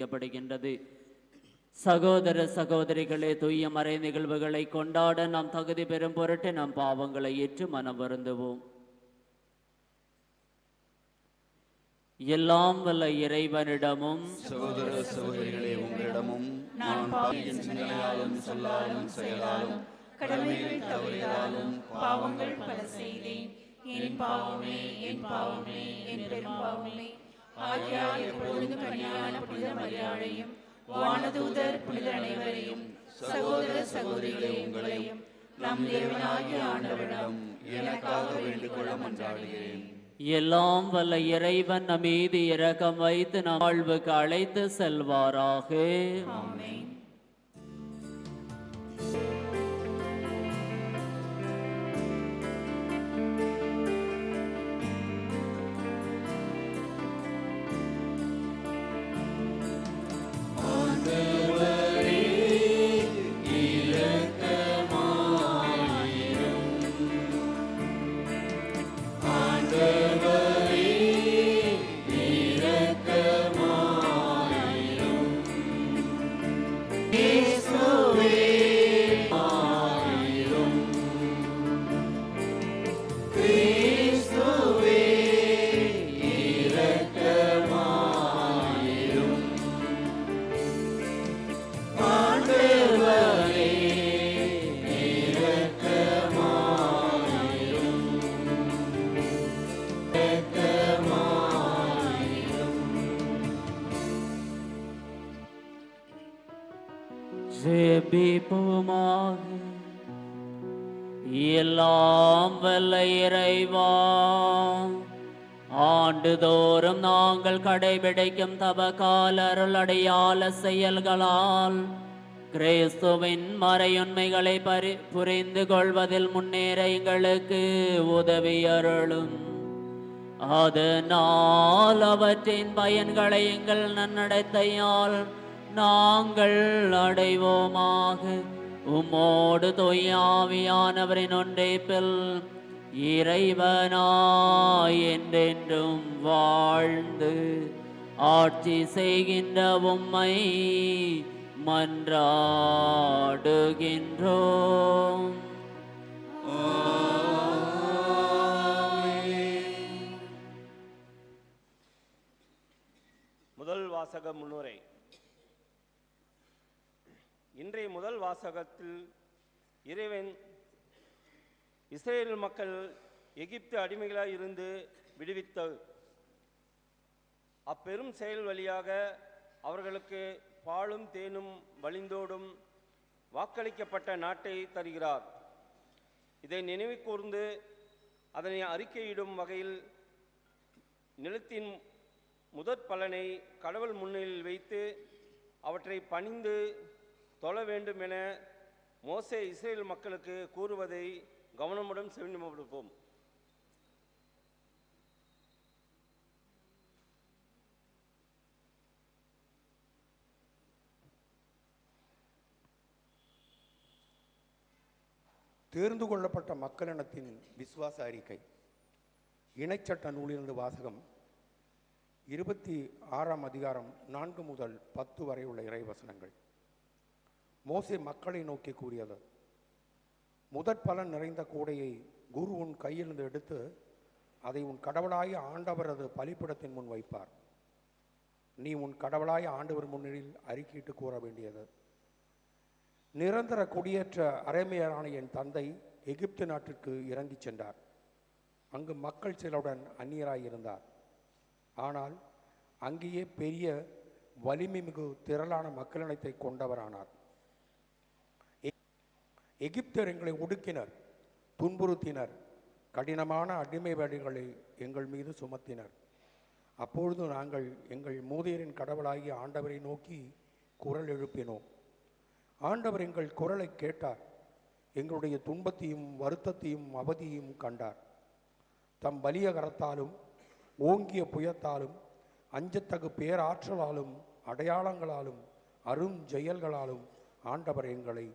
செய்யப்படுகின்றது சகோதர சகோதரிகளே தூய மறை நிகழ்வுகளை கொண்டாட நாம் தகுதி பெறும் பொருட்டு நம் பாவங்களை ஏற்று மனம் வருந்துவோம். எல்லாம் வல்ல இறைவனிடமும் சகோதர சகோதரிகளே உங்களிடமும் நான் பாவியின் சிந்தனையாலும் சொல்லாலும் செயலாலும் கடமைகள் தவறியாலும் பாவங்கள் பல செய்தேன். என் பாவமே என் பாவமே என் பெரும் பாவமே. ஆகியால் எப்பொழுதும் புனித மரியாதையும் வானதூதர் புனிதர் அனைவரையும் சகோதர சகோதரிகளே உங்களையும் நம் தேவனாகிய ஆண்டவரிடம் எனக்காக வேண்டிக் கொள்ள மன்றாடுகிறேன் எல்லாம் வல்ல இறைவன் நம் மீது இரக்கம் வைத்து நம் வாழ்வுக்கு அழைத்து செல்வாராக. ஆமென். ஜெபிப்போமாக எல்லாம் வல்ல இறைவா ஆண்டுதோறும் நாங்கள் கடைபிடிக்கும் தபகால அருளடையாள செயல்களால் கிறிஸ்துவின் மறையுண்மைகளை பரி புரிந்து கொள்வதில் முன்னேற எங்களுக்கு உதவி அருளும். அதனால் அவற்றின் பயன்களை எங்கள் நன்னடத்தையால் நாங்கள் அடைவோமாக. உமோடு தொய்யாவியானவரின் ஒன்றைப்பில் இறைவனாய் என்றென்றும் வாழ்ந்து ஆட்சி செய்கின்ற உம்மை மன்றாடுகின்றோம். முதல் வாசகம் முன்னுரை இன்றைய முதல் வாசகத்தில் இறைவன் இஸ்ரேல் மக்கள் எகிப்து அடிமைகளாக இருந்து விடுவித்த அப்பெரும் செயல் வழியாக அவர்களுக்கு பாலும் தேனும் வழிந்தோடும் வாக்களிக்கப்பட்ட நாட்டை தருகிறார். இதை நினைவு கூர்ந்து அதனை அறிக்கையிடும் வகையில் நிலத்தின் முதற் பலனை கடவுள் முன்னிலையில் வைத்து அவற்றை பணிந்து தொழ வேண்டும் என மோசே இஸ்ரேல் மக்களுக்கு கூறுவதை கவனமுடன் செவிமடுப்போம் தேர்ந்து கொள்ளப்பட்ட மக்களினத்தின் விசுவாச அறிக்கை. இணைச்சட்ட நூலிலிருந்து வாசகம் இருபத்தி ஆறாம் அதிகாரம் நான்கு முதல் பத்து வரை உள்ள இறைவசனங்கள். மோசே மக்களை நோக்கி கூறியது. முதற் பலன் நிறைந்த கூடையை குரு உன் கையிலிருந்து எடுத்து அதை உன் கடவுளாய ஆண்டவரது பலிப்பிடத்தின் முன் வைப்பார். நீ உன் கடவுளாய ஆண்டவர் முன்னிலையில் அறிக்கையிட்டு கூற வேண்டியது. நிரந்தர குடியேற்ற அரேமியரான என் தந்தை எகிப்து நாட்டிற்கு இறங்கிச் சென்றார். அங்கு மக்கள் சிலருடன் அந்நியராய் இருந்தார். ஆனால் அங்கேயே பெரிய வலிமை மிகு திரளான மக்களினத்தை கொண்டவரானார். எகிப்தர் எங்களை ஒடுக்கினர் துன்புறுத்தினர் கடினமான அடிமை வேலைகளை எங்கள் மீது சுமத்தினர். அப்பொழுது நாங்கள் எங்கள் மூதியரின் கடவுளாகிய ஆண்டவரை நோக்கி குரல் எழுப்பினோம். ஆண்டவர் எங்கள் குரலை கேட்டார். எங்களுடைய துன்பத்தையும் வருத்தத்தையும் அவதியையும் கண்டார். தம் வலிய கரத்தாலும் ஓங்கிய புயத்தாலும் அஞ்சத்தகு பேராற்றலாலும் அடையாளங்களாலும் அரும் ஜெயல்களாலும் ஆண்டவர் எங்களை